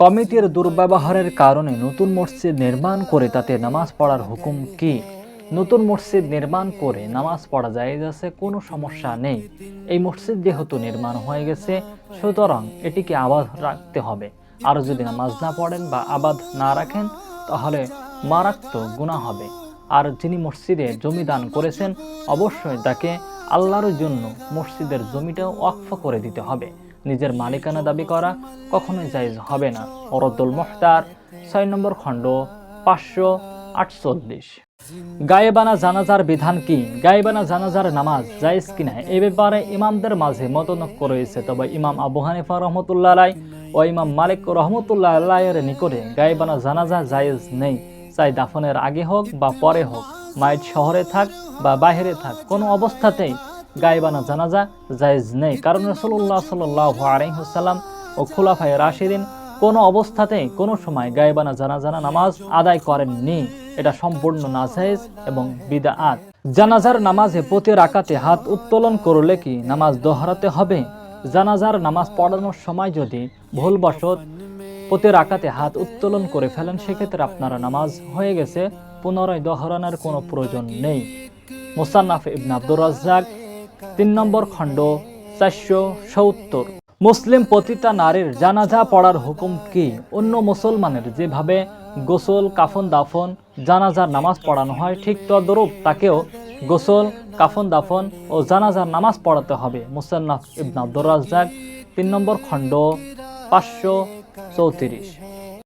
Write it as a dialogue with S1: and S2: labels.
S1: কমিটির দুর্ব্যবহারের কারণে নতুন মসজিদ নির্মাণ করে তাতে নামাজ পড়ার হুকুম কি? নতুন মসজিদ নির্মাণ করে নামাজ পড়া যায় যাচ্ছে কোনো সমস্যা নেই। এই মসজিদ যেহেতু নির্মাণ হয়ে গেছে, সুতরাং এটিকে আবাদ রাখতে হবে। আর যদি নামাজ না পড়েন বা আবাদ না রাখেন, তাহলে মারাত্মক গুণা হবে। আর যিনি মসজিদে জমি দান করেছেন, অবশ্যই তাকে আল্লাহর জন্য মসজিদের জমিটাও ওয়াকফ করে দিতে হবে। নিজের মালিকানা দাবি করা কখনোই জায়জ হবে না। অরদুল মোহতার ছয় নম্বর খণ্ড, পাঁচশো আটচল্লিশ। গায়েবানা জানাজার বিধান কি? গায়েবানা জানাজার নামাজ জায়েজ কিনা? এ ব্যাপারে ইমামদের মাঝে মতনক্য রয়েছে। তবে ইমাম আবু হানিফা রহমতুল্লাহ আলাই ও ইমাম মালিক রহমতুল্লাহ আল্লাহের নিকটে গায়েবানা জানাজা জায়েজ নেই। চাই দাফনের আগে হোক বা পরে হোক, মাইট শহরে থাক বা বাইরে থাক, কোনো অবস্থাতেই গায়েবানা জানাজা জায়েজ নেই। কারণ রসুল্লাহ সাল্লাহ আলহিহাল্লাম ও খুলাফাই রাশিদিন কোনো অবস্থাতেই কোনো সময় গায়েবানা জানাজানা নামাজ আদায় করেননি। এটা সম্পূর্ণ নাজায়েজ এবং বিদাআত। জানাজার নামাজে প্রতি রাকাতে হাত উত্তোলন করলে কি নামাজ দোহরাতে হবে? জানাজার নামাজ পড়ানোর সময় যদি ভুলবশত প্রতি রাকাতে হাত উত্তোলন করে ফেলেন, সেক্ষেত্রে আপনারা নামাজ হয়ে গেছে। পুনরায় দোহরানোর কোনো প্রয়োজন নেই। মোসান্নাফ ইবন আব্দুর রাজ্জাক তিন নম্বর খণ্ড, চারশো সত্তর। মুসলিম প্রতিটা নারীর জানাজা পড়ার হুকুম কি? অন্য মুসলমানের যেভাবে গোসল, কাফন, দাফন জানাজার নামাজ পড়ানো হয়, ঠিক তদরূপ তাকেও গোসল, কাফন, দাফন ও জানাজার নামাজ পড়াতে হবে। মুসান্নাফ ইবন আব্দুর তিন নম্বর খণ্ড, পাঁচশো চৌত্রিশ।